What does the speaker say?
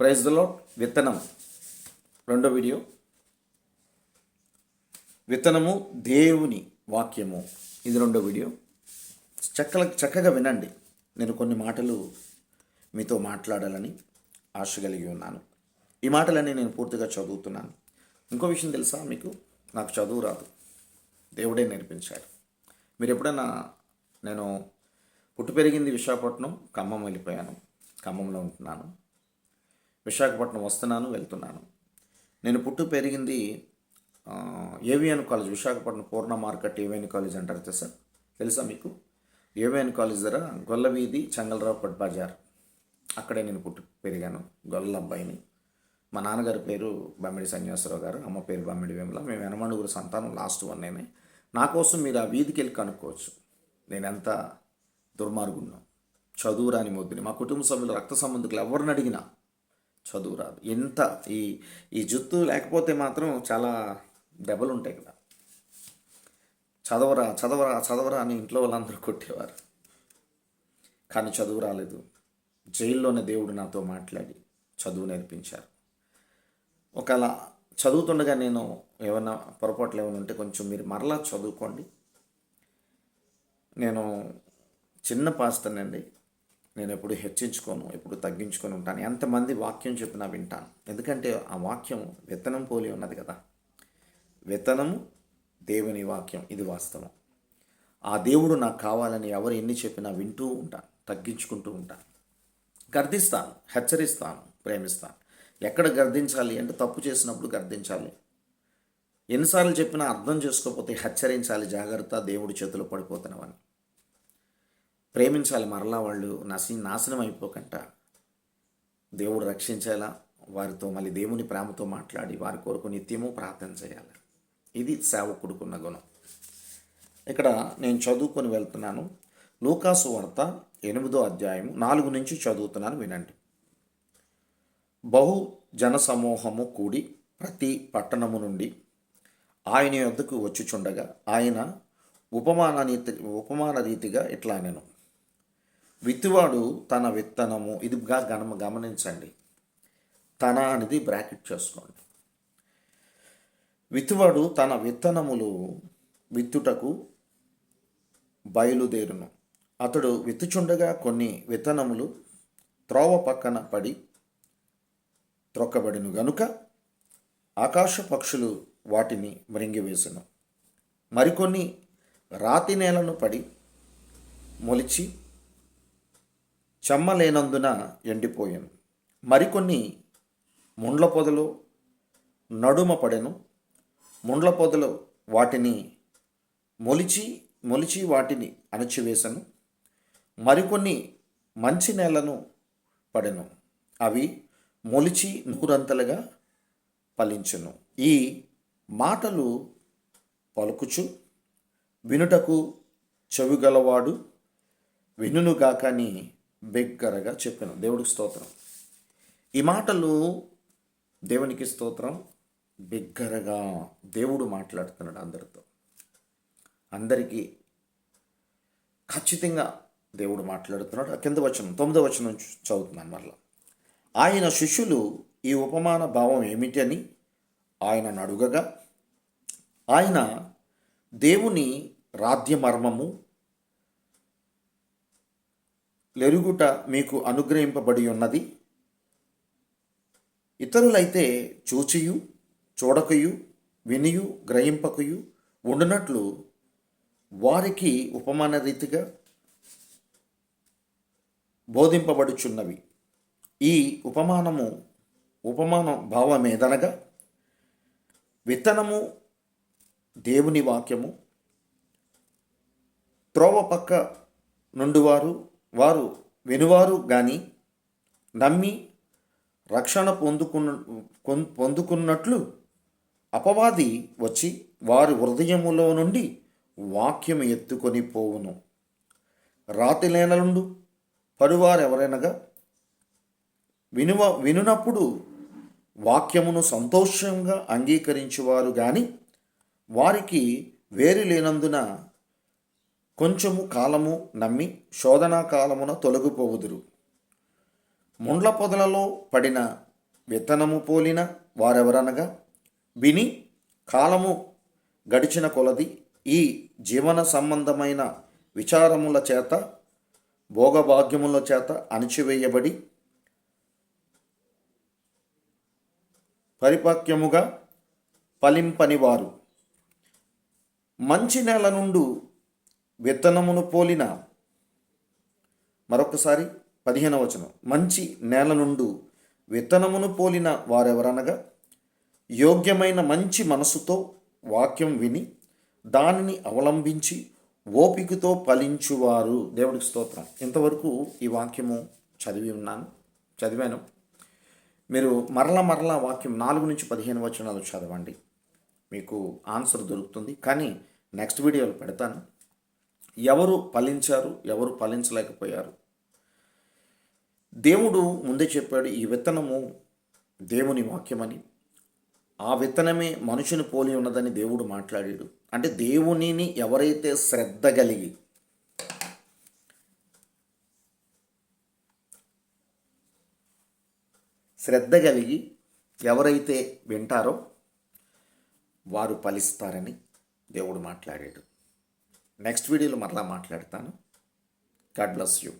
ప్రైజ్లో విత్తనం. రెండో వీడియో. విత్తనము దేవుని వాక్యము. ఇది రెండో వీడియో. చక్కల చక్కగా వినండి. నేను కొన్ని మాటలు మీతో మాట్లాడాలని ఆశ కలిగి ఉన్నాను. ఈ మాటలన్నీ నేను పూర్తిగా చదువుతున్నాను. ఇంకో విషయం తెలుసా మీకు? నాకు చదువు రాదు. దేవుడే నేర్పించాడు. మీరు ఎప్పుడైనా నేను పుట్టు పెరిగింది విశాఖపట్నం ఖమ్మం వెళ్ళిపోయాను. ఖమ్మంలో ఉంటున్నాను. విశాఖపట్నం వస్తున్నాను వెళ్తున్నాను. నేను పుట్టు పెరిగింది AVN college Visakhapatnam Purna market AVN college అంటారు తెలుసా? తెలుసా మీకు? ఏవిఎన్ కాలేజ్ దగ్గర గొల్ల వీధి చంగలరావుపట్ బజార్. అక్కడే నేను పుట్టి పెరిగాను గొల్ల అబ్బాయిని. మా నాన్నగారి పేరు బమ్మిడి సన్యాసరావు గారు అమ్మ పేరు బమ్మిడి వేముల. మేము ఎనమణుగురు సంతానం లాస్ట్ వన్ నేనే నా కోసం మీరు ఆ వీధికి వెళ్ళి కనుక్కోవచ్చు. నేను ఎంత దుర్మార్గున్నా చదువురాని మొద్దుని. మా కుటుంబ సభ్యులు రక్త సంబంధికులు ఎవరిని అడిగినా చదువు రాదు. ఎంత ఈ ఈ జుత్తు లేకపోతే మాత్రం చాలా దెబ్బలు ఉంటాయి కదా. చదవరా చదవరా చదవరా అని ఇంట్లో వాళ్ళందరూ కొట్టేవారు. కానీ చదువు రాలేదు. జైల్లోనే దేవుడు నాతో మాట్లాడి చదువు నేర్పించారు. ఒకవేళ చదువుతుండగా నేను ఏమైనా పొరపాట్లు ఏమైనా ఉంటే కొంచెం మీరు మరలా చదువుకోండి. నేను చిన్న పాస్తనండి నేను ఎప్పుడు హెచ్చించుకోను ఎప్పుడు తగ్గించుకొని ఉంటాను. ఎంతమంది వాక్యం చెప్పినా వింటాను. ఎందుకంటే ఆ వాక్యం విత్తనం పోలి ఉన్నది కదా. విత్తనము దేవుని వాక్యం ఇది వాస్తవం. ఆ దేవుడు నాకు కావాలని ఎవరు ఎన్ని చెప్పినా వింటూ ఉంటాను తగ్గించుకుంటూ ఉంటాను. గర్దిస్తాను హెచ్చరిస్తాను ప్రేమిస్తాను. ఎక్కడ గర్దించాలి అంటే తప్పు చేసినప్పుడు గర్దించాలి. ఎన్నిసార్లు చెప్పినా అర్థం చేసుకోకపోతే హెచ్చరించాలి జాగ్రత్త దేవుడి చేతిలో పడిపోతున్నావని. ప్రేమించాలి మరలా వాళ్ళు నశి నాశనం అయిపోకంట. దేవుడు రక్షించేలా వారితో మళ్ళీ దేవుని ప్రేమతో మాట్లాడి వారి కొరకు నిత్యము ప్రార్థన చేయాలి. ఇది సేవకుడుకున్న గుణం. ఇక్కడ నేను చదువుకొని వెళ్తున్నాను. లూకాసు వార్త ఎనిమిదో అధ్యాయం నాలుగు నుంచి చదువుతున్నాను వినండి. బహు జన సమూహము కూడి ప్రతి పట్టణము నుండి ఆయన యొద్దకు వచ్చుచుండగా ఆయన ఉపమాన రీతి ఉపమాన రీతిగా ఇట్లా నేను విత్తువాడు తన విత్తనము ఇదిగా గమ గమనించండి. తన అనేది బ్రాకెట్ చేసుకోండి. విత్తువాడు తన విత్తనములు విత్తుటకు బయలుదేరును. అతడు విత్తుచుండగా కొన్ని విత్తనములు త్రోవ పక్కన పడి త్రొక్కబడిను గనుక ఆకాశ పక్షులు వాటిని మృంగివేసెను. మరికొన్ని రాతి నేలను పడి మొలిచి చెమ్మలేనందున ఎండిపోయాను. మరికొన్ని ముండ్ల పొదలు నడుమ పడెను. ముండ్ల పొదలు వాటిని మొలిచి మొలిచి వాటిని అణచివేశను మరికొన్ని మంచి నేలను పడెను. అవి మొలిచి నూరంతలుగా ఫలించును. ఈ మాటలు పలుకుచు వినుటకు చెవిగలవాడు వినుగాకని బిగ్గరగా చెప్పాను దేవుడికి స్తోత్రం. ఈ మాటలు దేవునికి స్తోత్రం. బిగ్గరగా దేవుడు మాట్లాడుతున్నాడు అందరితో. అందరికీ ఖచ్చితంగా దేవుడు మాట్లాడుతున్నాడు. కింద వచనం తొమ్మిదో వచనం చదువుతున్నాను మరలా. ఆయన శిష్యులు ఈ ఉపమాన భావం ఏమిటి అని ఆయనను అడుగగా ఆయన దేవుని రాధ్యమర్మము లెరుగుట మీకు అనుగ్రహింపబడి ఉన్నది. ఇతరులైతే చూచియు చూడకయు వినియు గ్రహింపకయు ఉండునట్లు వారికి ఉపమాన రీతిగా బోధింపబడుచున్నవి. ఈ ఉపమానము ఉపమాన భావమేదనగా విత్తనము దేవుని వాక్యము త్రోవ పక్క నుండి వారు వినువారు కానీ నమ్మి రక్షణ పొందుకున్న పొందుకున్నట్లు అపవాది వచ్చి వారి హృదయములో నుండి వాక్యం ఎత్తుకొని పోవును. రాతి లేనలుండు పరువారు ఎవరైనగా వినువ వినునప్పుడు వాక్యమును సంతోషంగా అంగీకరించువారు కానీ వారికి వేరు లేనందున కొంచెము కాలము నమ్మి శోధనా కాలమున తొలగిపోవుదురు. ముండ్ల పొదలలో పడిన విత్తనము పోలిన వారెవరనగా విని కాలము గడిచిన కొలది ఈ జీవన సంబంధమైన విచారముల చేత భోగభాగ్యముల చేత అణిచివేయబడి పరిపక్వముగా ఫలింపనివారు. మంచి నెల నుండు విత్తనమును పోలిన మరొకసారి పదిహేన వచనం. మంచి నేల నుండు విత్తనమును పోలిన వారెవరనగా యోగ్యమైన మంచి మనసుతో వాక్యం విని దానిని అవలంబించి ఓపికతో ఫలించువారు. దేవుడికి స్తోత్రం. ఇంతవరకు ఈ వాక్యము చదివి ఉన్నాను చదివాను. మీరు మరలా మరలా వాక్యం నాలుగు నుంచి పదిహేను వచనాలు చదవండి. మీకు ఆన్సర్ దొరుకుతుంది. కానీ నెక్స్ట్ వీడియోలో పెడతాను. ఎవరు ఫలించారు ఎవరు ఫలించలేకపోయారు? దేవుడు ముందే చెప్పాడు ఈ విత్తనము దేవుని వాక్యమని. ఆ విత్తనమే మనుషుని పోలి ఉన్నదని దేవుడు మాట్లాడాడు. అంటే దేవునిని ఎవరైతే శ్రద్ధ కలిగి శ్రద్ధ కలిగి ఎవరైతే వింటారో వారు ఫలిస్తారని దేవుడు మాట్లాడాడు. నెక్స్ట్ వీడియోలో మరలా మాట్లాడతాను. God bless you